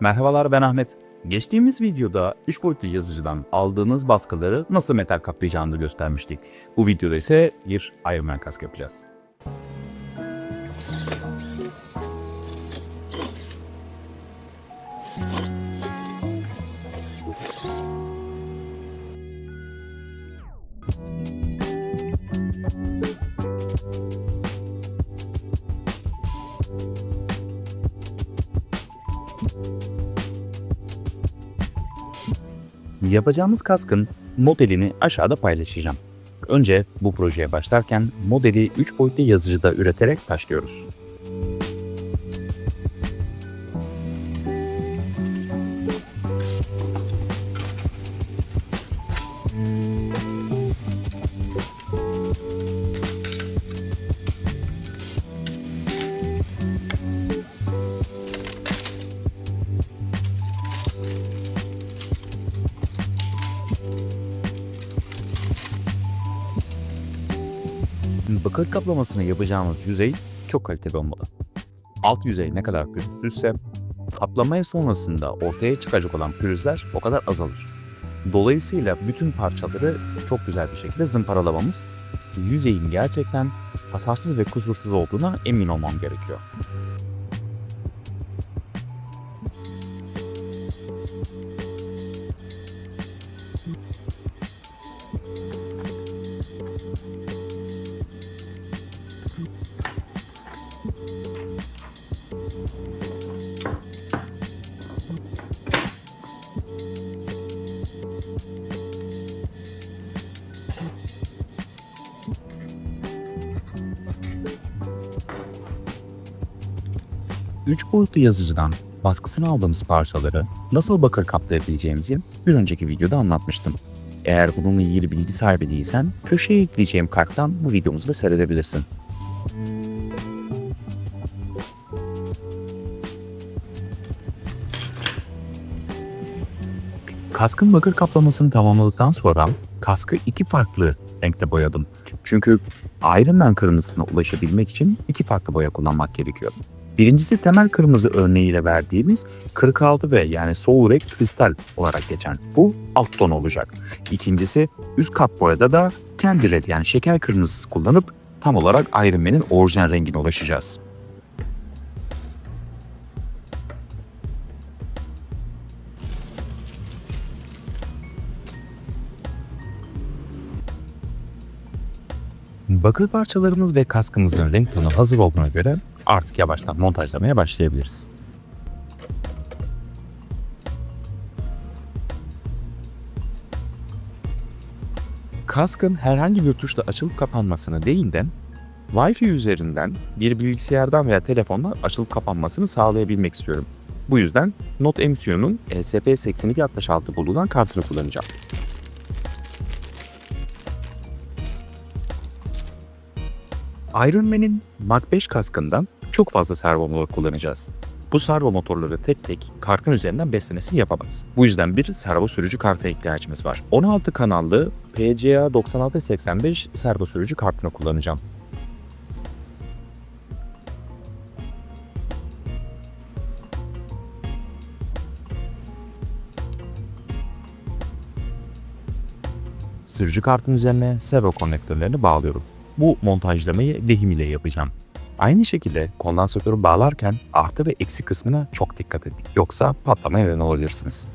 Merhabalar ben Ahmet. Geçtiğimiz videoda 3 boyutlu yazıcıdan aldığınız baskıları nasıl metal kaplayacağını göstermiştik. Bu videoda ise bir Iron Man kask yapacağız. Yapacağımız kaskın modelini aşağıda paylaşacağım. Önce bu projeye başlarken modeli 3 boyutlu yazıcıda üreterek başlıyoruz. Bakır kaplamasını yapacağımız yüzey çok kaliteli olmalı. Alt yüzey ne kadar pürüzsüzse kaplamaya sonrasında ortaya çıkacak olan pürüzler o kadar azalır. Dolayısıyla bütün parçaları çok güzel bir şekilde zımparalamamız, yüzeyin gerçekten hasarsız ve kusursuz olduğuna emin olmam gerekiyor. Üç boyutlu yazıcıdan baskısını aldığımız parçaları nasıl bakır kaplayabileceğimizi bir önceki videoda anlatmıştım. Eğer bununla ilgili bilgi sahibi değilsen köşeye ekleyeceğim karttan bu videomuzu da seyredebilirsin. Kaskın bakır kaplamasını tamamladıktan sonra kaskı iki farklı renkte boyadım. Çünkü Iron Man kırmızısına ulaşabilmek için iki farklı boya kullanmak gerekiyor. Birincisi temel kırmızı örneğiyle verdiğimiz 46 ve yani soğuk renk kristal olarak geçen. Bu alt ton olacak. İkincisi üst kat boyada da kendi red yani şeker kırmızısı kullanıp tam olarak Iron Man'in orijinal rengine ulaşacağız. Bakır parçalarımız ve kaskımızın renk tonu hazır olduğuna göre artık yavaştan montajlamaya başlayabiliriz. Kaskın herhangi bir tuşla açılıp kapanmasını değil de Wi-Fi üzerinden bir bilgisayardan veya telefondan açılıp kapanmasını sağlayabilmek istiyorum. Bu yüzden Note Emsio'nun LSP8266 bulunan kartını kullanacağım. Iron Man'in Mark 5 kaskından çok fazla servo motor kullanacağız. Bu servo motorları tek tek kartın üzerinden beslemesini yapamayız. Bu yüzden bir servo sürücü karta ihtiyacımız var. 16 kanallı PCA 9685 servo sürücü kartını kullanacağım. Sürücü kartın üzerine servo konnektörlerini bağlıyorum. Bu montajlamayı lehim ile yapacağım. Aynı şekilde kondansatörü bağlarken artı ve eksi kısmına çok dikkat edin. Yoksa patlamaya neden olabilirsiniz.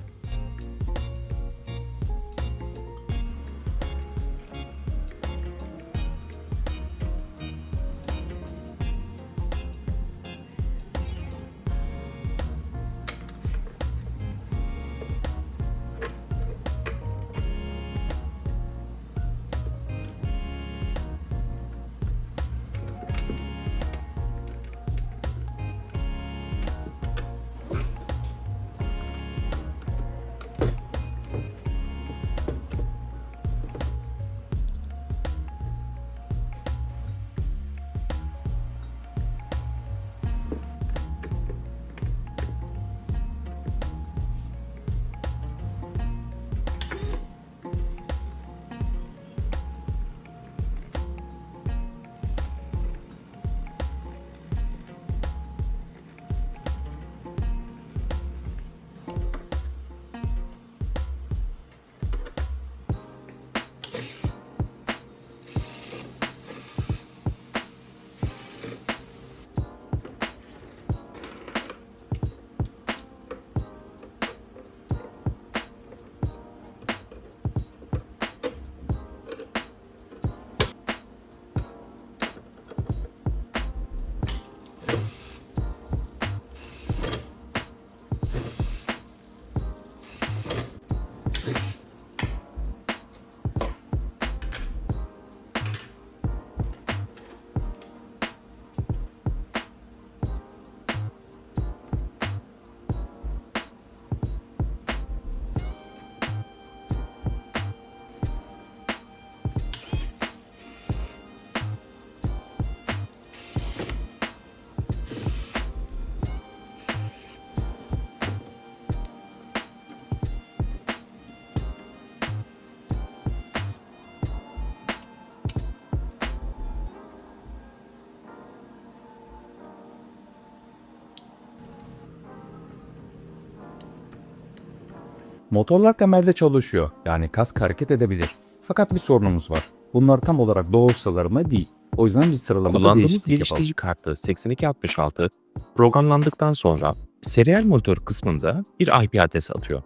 Motorlar temelde çalışıyor. Yani kask hareket edebilir. Fakat bir sorunumuz var. Bunlar tam olarak doğru sıralama değil. O yüzden bir sıralamada Kullandığımız değişiklik yapalım. geliştirici kartı 8266 programlandıktan sonra serial monitör kısmında bir IP adresi atıyor.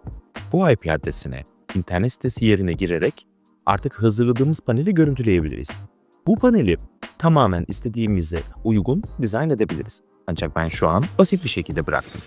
Bu IP adresine internet sitesi yerine girerek artık hazırladığımız paneli görüntüleyebiliriz. Bu paneli tamamen istediğimize uygun dizayn edebiliriz. Ancak ben şu an basit bir şekilde bıraktım.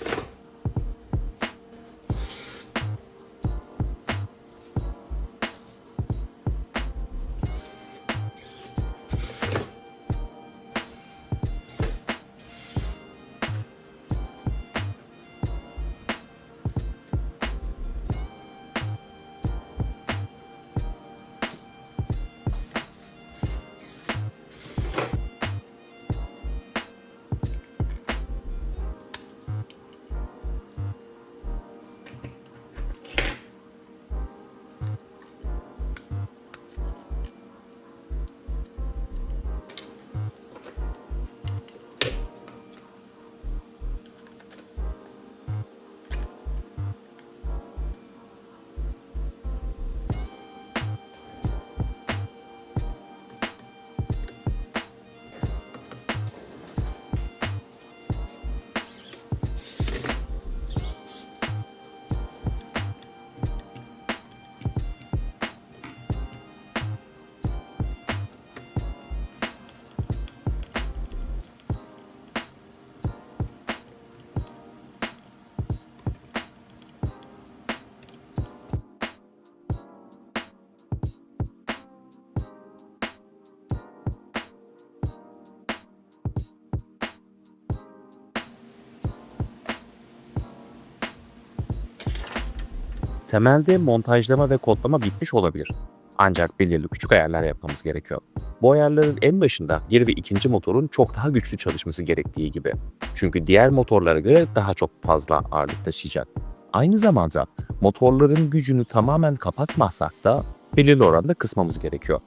Temelde montajlama ve kodlama bitmiş olabilir. Ancak belirli küçük ayarlar yapmamız gerekiyor. Bu ayarların en başında bir ve ikinci motorun çok daha güçlü çalışması gerektiği gibi. Çünkü diğer motorlara göre daha çok fazla ağırlık taşıyacak. Aynı zamanda motorların gücünü tamamen kapatmazsak da belirli oranda kısmamız gerekiyor.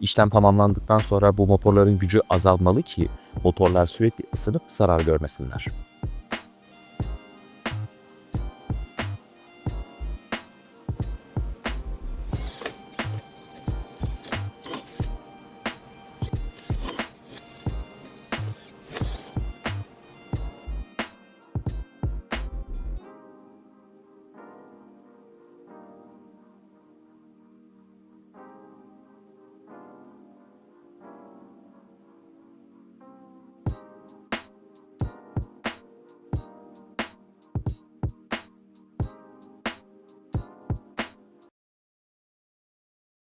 İşlem tamamlandıktan sonra bu motorların gücü azalmalı ki motorlar sürekli ısınıp zarar görmesinler.